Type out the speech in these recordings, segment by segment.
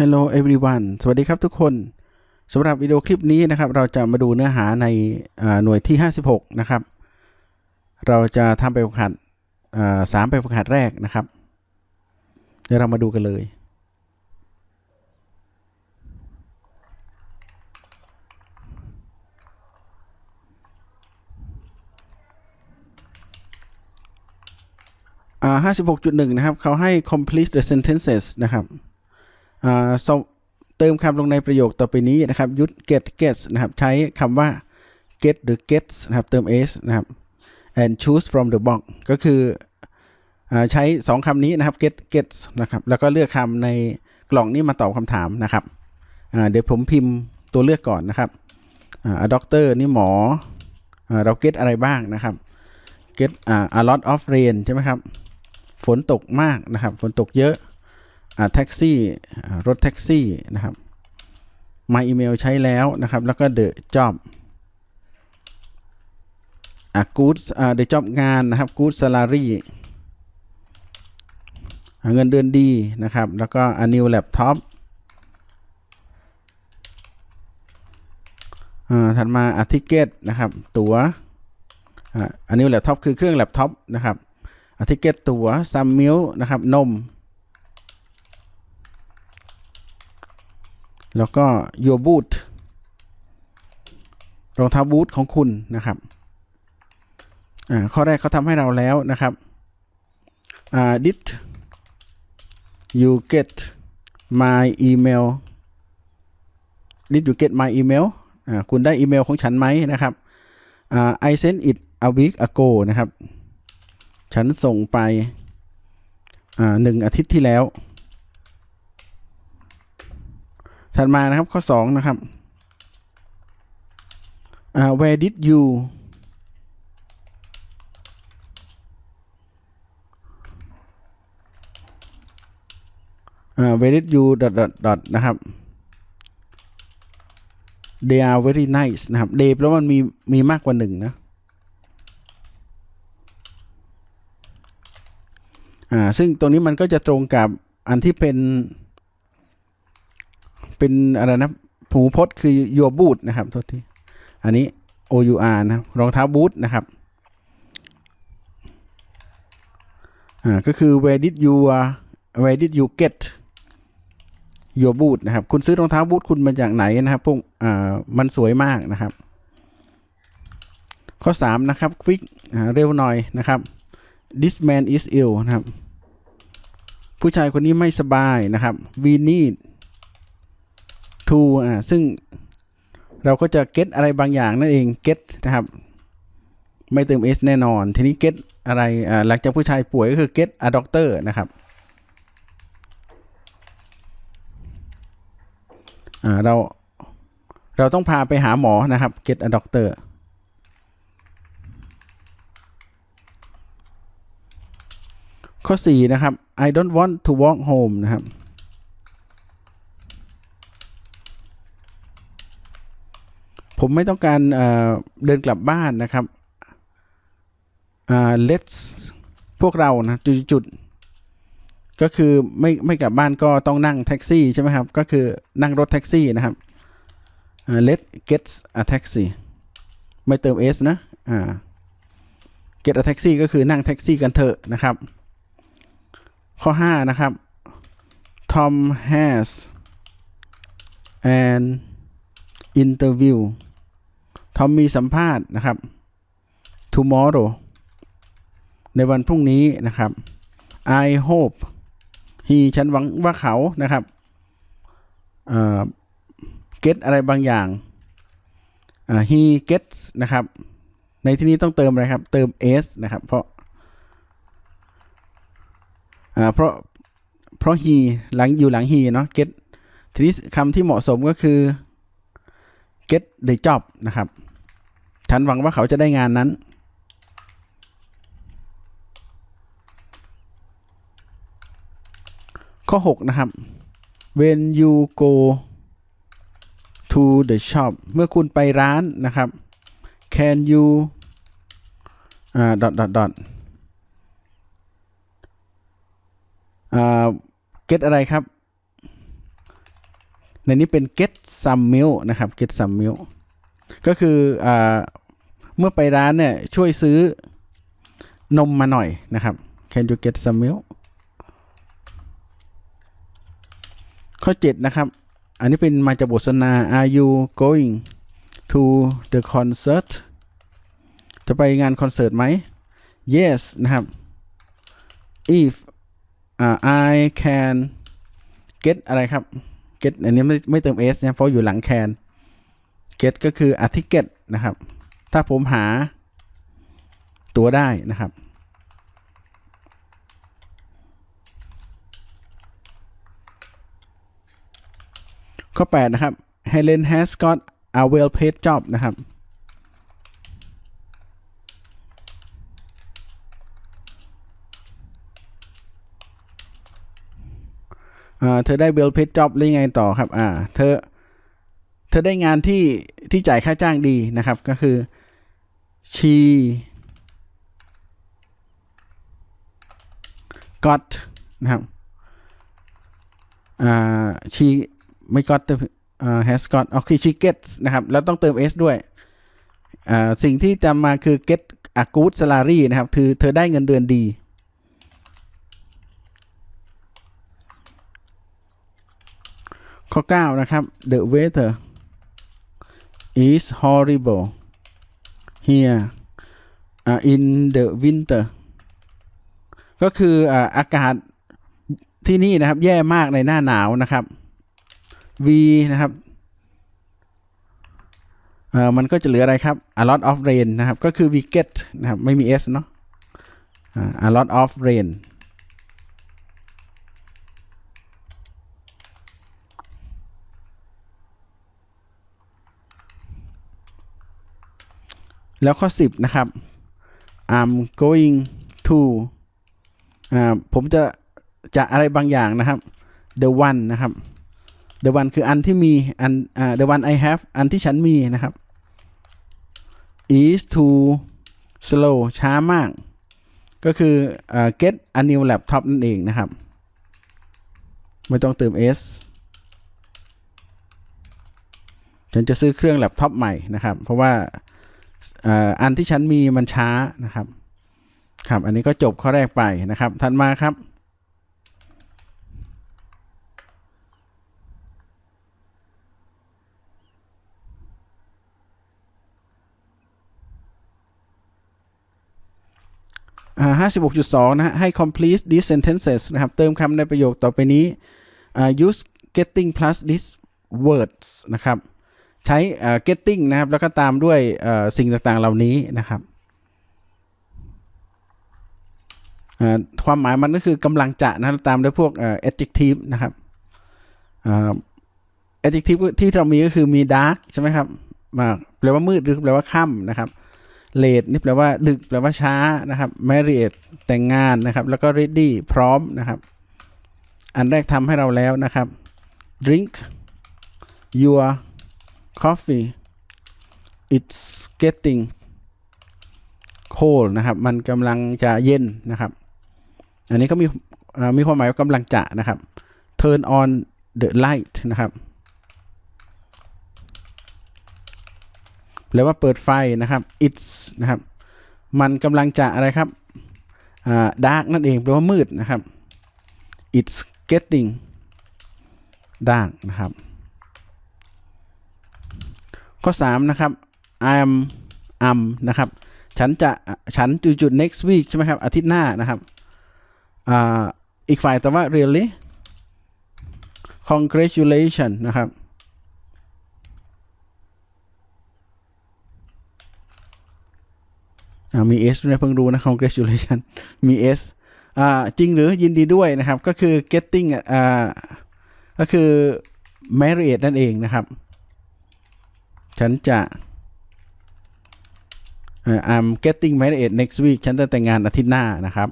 Hello everyone สวัสดีครับทุกคนสำหรับวิดีโอคลิปนี้นะครับ เราจะมาดูเนื้อหาในหน่วยที่ 56 นะครับ เราจะทำไปฝึกหัดสามไปฝึกหัดแรกนะครับ เดี๋ยวเรามาดูกันเลยอ่า56.1 นะครับ เขาให้ complete the sentences นะครับ เติมคำลงในประโยคต่อไปนี้นะครับยุด get gets นะครับใช้คำว่า get หรือ gets นะครับเติม s นะครับ and choose from the box ก็คืออใช้ 2คำนี้นะครับ get gets นะครับแล้วก็เลือกคำในกล่องนี้มาตอบคำถามนะครับเดี๋ยวผมพิมพ์ตัวเลือกก่อนนะครับอ่า doctor นี่หมออ่าเรา get อะไรบ้างนะครับ get a lot of rain ใช่ไหมครับ ฝนตกมากนะครับ ฝนตกเยอะ แท็กซี่รถแท็กซี่นะครับ My Email ใช้แล้วนะครับ แล้วก็ The Job อ่า Good อ่า The Job งานนะครับ Good Salary เงินเดือนดีนะครับ แล้วก็ A New Laptop อ่าถัดมา a Ticket นะครับ ตั๋วอ่า A New Laptop คือเครื่องแล็ปท็อปนะครับ a Ticket ตั๋ว Some Milk นะครับ นม แล้วก็ your boot รองเท้าบูทของคุณนะครับอ่าข้อแรกเขาทำให้เราแล้วนะครับอ่า did you get my email did you get my email อ่าคุณได้อีเมลของฉันไหมนะครับอ่า I sent it a week ago นะครับ ฉันส่งไปอ่าหนึ่งอาทิตย์ที่แล้ว ถัดมานะครับข้อ 2 นะครับอ่า where did you อ่า where did you dot dot dot นะครับ they are very nice นะครับ they แปลว่ามันมีมีมากกว่าหนึ่งนะ อ่า ซึ่งตรงนี้มันก็จะตรงกับอันที่เป็น เป็นอะไรนะผูพจน์คือ your boot นะครับโทษทีอันนี้ o u r นะรองเท้าบูทนะครับอ่าก็คือ where did you where did you get your boot นะครับ คุณซื้อรองเท้าบูทคุณมาจากไหนนะครับพวกอ่ามันสวยมากนะครับ ข้อ 3 นะครับ quick เร็วหน่อยนะครับ this man is ill นะครับ ผู้ชายคนนี้ไม่สบายนะครับ we need to อ่าซึ่งเราก็จะ get อะไรบางอย่างนั่นเอง get นะครับ ไม่เติม s แน่นอน ทีนี้ get อะไรอ่าหลังจากผู้ชายป่วยก็คือ get a doctor นะครับอ่าเราเราต้องพาไปหาหมอนะครับ get a doctor ข้อ 4 นะครับ I don't want to walk home นะครับ ผมไม่ต้องการเดินกลับบ้านนะครับ let's พวกเรานะจุดๆก็คือไม่ไม่กลับบ้านก็ต้องนั่งแท็กซี่ใช่ไหมครับ ก็คือนั่งรถแท็กซี่นะครับ let's get a taxi ไม่เติม s นะอ่า get a taxi ก็คือนั่งแท็กซี่กันเถอะนะครับ ข้อ 5 นะครับ Tom has an interview ทอมมีสัมภาษณ์นะครับ tomorrow ในวันพรุ่งนี้นะครับ I hope he ฉันหวังว่าเขานะครับเอ่อ get อะไรบางอย่าง he gets นะครับ ในที่นี้ต้องเติมอะไรครับ เติม s นะครับ เพราะเพราะ เพราะ he หลังอยู่หลัง he เนาะ get ทีนี้คำที่เหมาะสมก็คือ get the job นะครับ ฉันหวังว่าเขาจะได้งานนั้น ข้อ 6 นะครับ when you go to the shop เมื่อคุณไปร้านนะครับ can you อ่า dot dot dot อ่า get อะไรครับ ในนี้เป็น get some milk นะครับ get some milk ก็คืออเมื่อไปร้านเนี่ยช่วยซื้อนมมาหน่อยนะครับ can you get some milk ข้อ 7 นะครับ อันนี้เป็นมาจากบทสนทนา are you going to the concert จะไปงานคอนเสิร์ตไหม yes นะครับ if อ่า I can get อะไรครับ get อันนี้ไม่ไม่เติม s นะเพราะอยู่หลัง can get ก็คือ a ticket นะครับ ถ้าผมหาตัวได้นะครับ ข้อ 8 นะครับ Helen has got a well paid job นะครับอ่าเธอได้ well paid job แล้ไงต่อครับ อ่า เธอ เธอได้งานที่ที่จ่ายค่าจ้างดีนะครับก็คือ she got นะครับอ่า she ไม่ got อ่า has got โอเค she gets นะครับ แล้วต้องเติม s ด้วยอ่าสิ่งที่จำมาคือ get a good salary นะครับ คือเธอได้เงินเดือนดี ข้อ 9 นะครับ the weather is horrible here uh, in the winter ก็คืออาอากาศที่นี่นะครับ แย่มากในหน้าหนาวนะครับ V นะครับเออมันก็จะเหลืออะไรครับ a lot of rain นะครับ ก็คือ we get นะครับ ไม่มี s เนาะ a lot of rain แล้วข้อ 10 นะครับ I'm going to อ่าผมจะจะอะไรบางอย่างนะครับ the one นะครับ the one คืออันที่มีอันอ่า the one I have อันที่ฉันมีนะครับ is to slow ช้ามาก ก็คืออ get a new laptop นั่นเองนะครับ ไม่ต้องเติม s ฉันจะซื้อเครื่องแล็ปท็อปใหม่นะครับ เพราะว่า อันที่ฉันมีมันช้านะครับ ครับ อันนี้ก็จบข้อแรกไปนะครับ ถัดมาครับ ห้าสิบหกจุดสองนะฮะให้ complete these sentences นะครับ เติมคำในประโยคต่อไปนี้ use getting plus these words นะครับ ใช้ getting นะครับ แล้วก็ตามด้วยสิ่งต่างๆเหล่านี้นะครับ ความหมายมันก็คือกำลังจะนะตามด้วยพวก adjective นะครับ adjective ที่เรามีก็คือมี dark ใช่ไหมครับมาแปลว่ามืดหรือแปลว่าค่ำนะครับ late นี่แปลว่าดึกแปลว่าช้านะครับ married แต่งงานนะครับ แล้วก็ ready พร้อมนะครับ อันแรกทำให้เราแล้วนะครับ drink your coffee it's getting cold นะครับ มันกำลังจะเย็นนะครับ อันนี้ก็มีมีความหมายว่ากำลังจะนะครับ turn on the light นะครับแปลว่าเปิดไฟนะครับ it's นะครับ มันกำลังจะอะไรครับ dark นั่นเองแปลว่ามืดนะครับ it's getting dark นะครับ ข้อ 3 นะครับ I'm am นะครับ ฉันจะฉันจุดจุด next week ใช่ไหมครับ อาทิตย์หน้านะครับอ่าอีกฝ่ายแต่ว่า really congratulation นะครับมี S ด้วยนะเพิ่งรู้นะ congratulation มี S อ่าจริงหรือยินดีด้วยนะครับ ก็คือ getting อ่าก็คือ married นั่นเองนะครับ ฉันจะอ่อ I'm getting married next week ฉันจะแต่งงานอาทิตย์หน้านะครับ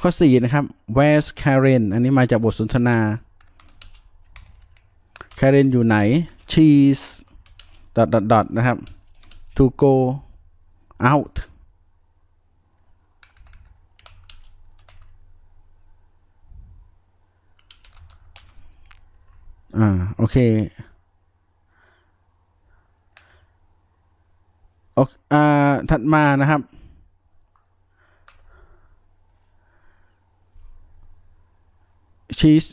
ข้อ 4 นะครับ Where's Karen อันนี้มาจากบทสนทนา Karen อยู่ไหน She's dot dot dot นะครับ to go out อ่า โอเค อเคอ่าถัดมานะครับ cheese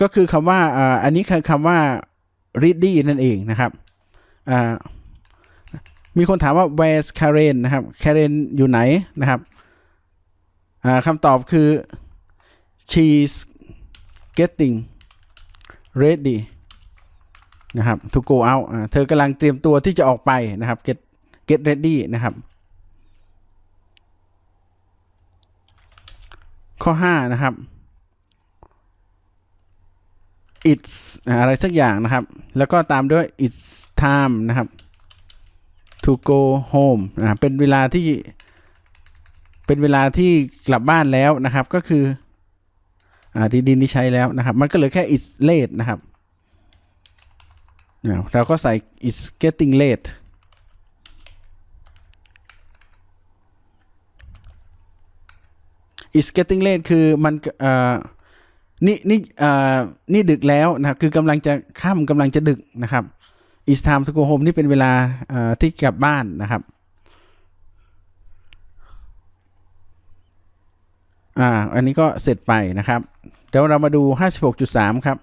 ก็คือคำว่าอ่าอันนี้คือคำว่า ready นั่นเองนะครับอ่ามีคนถามว่า where's Karen นะครับ Karen อยู่ไหนนะครับอ่าคำตอบคือ she's getting ready นะครับ to go out เธอกำลังเตรียมตัวที่จะออกไปนะครับ get get ready นะครับ ข้อ 5 นะครับ it's อะไรสักอย่างนะครับ แล้วก็ตามด้วย it's time นะครับ to go home อ่าเป็นเวลาที่ เป็นเวลาที่กลับบ้านแล้วนะครับ ก็คือ อ่าดีดีนี้ใช้แล้วนะครับ มันก็เหลือแค่ it's late นะครับ เราก็ใส่ it's getting late it's getting late คือมันนี่นี่นี่ดึกแล้วนะครับคือกำลังจะค่ำกำลังจะดึกนะครับ it's time to go home นี่เป็นเวลาที่กลับบ้านนะครับอ่าอันนี้ก็เสร็จไปนะครับ เดี๋ยวเรามาดู 56.3 ครับ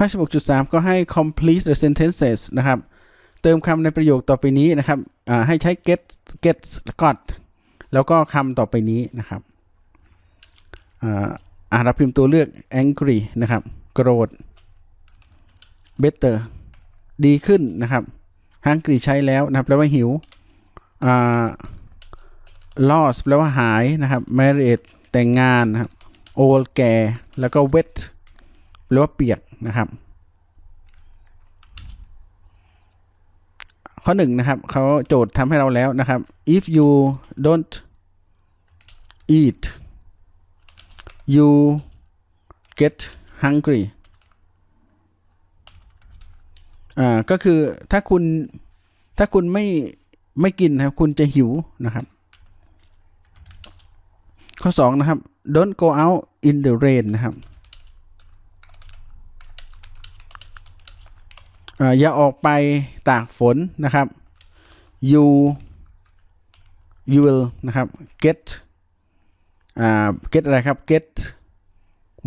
56.3 ก็ให้ complete the sentences นะครับ เติมคำในประโยคต่อไปนี้นะครับให้ใช้ get get got แล้วก็คำต่อไปนี้นะครับอ่าอ่าเราพิมพ์ตัวเลือก angry นะครับ โกรธ better ดีขึ้นนะครับ hungry ใช้แล้วนะครับแปลว่าหิว lost แปลว่าหายนะครับ married แต่งงานนะครับ old แก่ แล้วก็ wet แปลว่าเปียก นะครับข้อหนึ่งนะครับเขาโจทย์ทำให้เราแล้วนะครับ if you don't eat you get hungry อ่าก็คือถ้าคุณถ้าคุณไม่ไม่กินนะครับคุณจะหิวนะครับ ข้อสองนะครับ don't go out in the rain นะครับ อย่าออกไปตากฝนนะครับ you you will นะครับ get อ่า get อะไรครับ get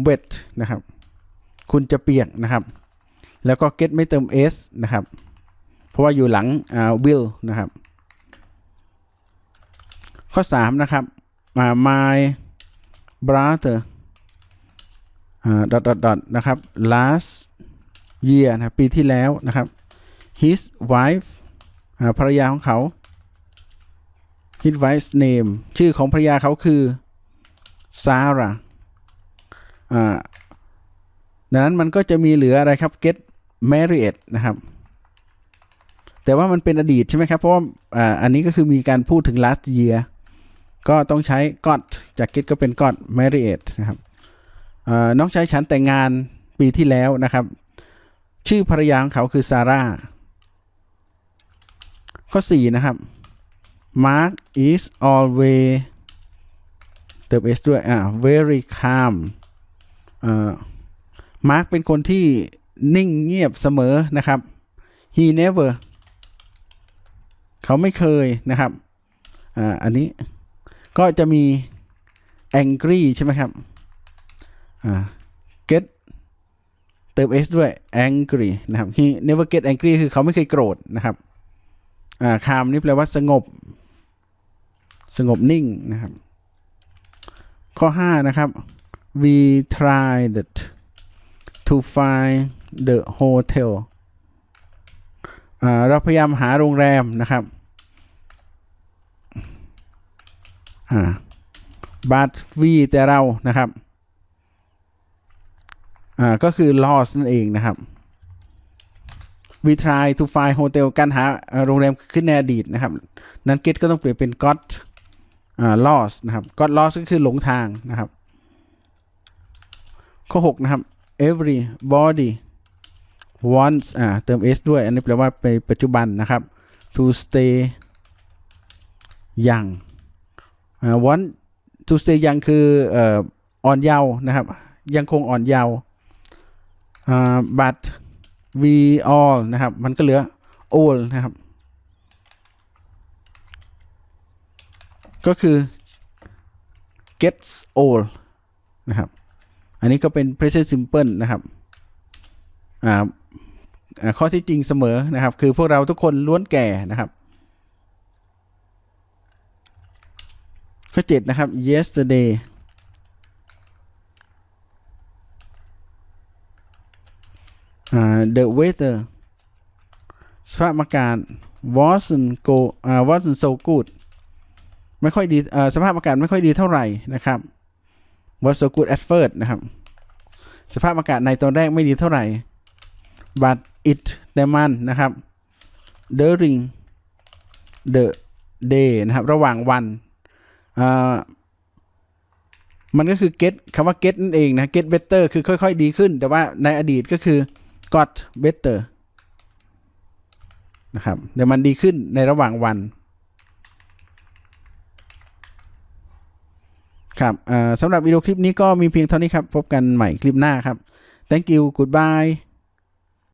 wet นะครับ คุณจะเปียกนะครับ แล้วก็ get ไม่เติม s นะครับ เพราะว่าอยู่หลังอ่า will นะครับ ข้อ 3 นะครับ my brother อ่า dot dot dot นะครับ last year นะครับปีที่แล้วนะครับ his wife ภรรยาของเขา his wife's name ชื่อของภรรยาเขาคือ Sarah อ่าดังนั้นมันก็จะมีเหลืออะไรครับ get married นะครับ แต่ว่ามันเป็นอดีตใช่ไหมครับ เพราะว่าอันนี้ก็คือมีการพูดถึง last year ก็ต้องใช้ got จาก get ก็เป็น got married นะครับน้องชายฉันแต่งงานปีที่แล้วนะครับ ชื่อภรรยาของเขาคือซาร่า ข้อ 4 นะครับ Mark is always เติม s ด้วย อ่า very calm อ่า Mark เป็นคนที่นิ่งเงียบเสมอนะครับ he never เขาไม่เคยนะครับ อ่า อันนี้ก็จะมี angry ใช่ไหมครับ อ่า get ติม s ด้วย angry นะครับ he never get angry คือเขาไม่เคยโกรธนะครับอ่า calm นี่แปลว่าสงบ สงบนิ่งนะครับ ข้อ 5 นะครับ we tried to find the hotel อ่าเราพยายามหาโรงแรมนะครับอ่า but we แต่เรานะครับ อ่าก็คือ lost นั่นเองนะครับ we try to find hotel การหาโรงแรมขึ้นในอดีตนะครับ นั้น get ก็ต้องเปลี่ยนเป็น got อ่า lost นะครับ got lost ก็คือหลงทางนะครับ ข้อ 6 นะครับ everybody once อ่าเติม s ด้วย อันนี้แปลว่าไปปัจจุบันนะครับ to stay young อ่า want to stay young คืออ่ออ่อนเยาว์นะครับ ยังคงอ่อนเยาว์ but we all นะครับ มันก็เหลือ old นะครับ ก็คือ gets old นะครับ อันนี้ก็เป็น present simple นะครับข้อที่จริงเสมอนะครับ คือพวกเราทุกคนล้วนแก่นะครับ ข้อ 7 นะครับ yesterday อ่า the weather สภาพอากาศ wasn't go อ่า wasn't so good ไม่ค่อยดีสภาพอากาศไม่ค่อยดีเท่าไหร่นะครับ was so good at first นะครับ สภาพอากาศในตอนแรกไม่ดีเท่าไหร่ but it แต่มันนะครับ during the day นะครับ ระหว่างวัน มันก็คือ get คำว่า get นั่นเองนะ get better คือค่อย ๆ ดีขึ้น แต่ว่าในอดีตก็คือ got better นะครับเดี๋ยวมันดีขึ้นในระหว่างวัน ครับสำหรับวิดีโอคลิปนี้ก็มีเพียงเท่านี้ครับ พบกันใหม่คลิปหน้าครับ thank you goodbye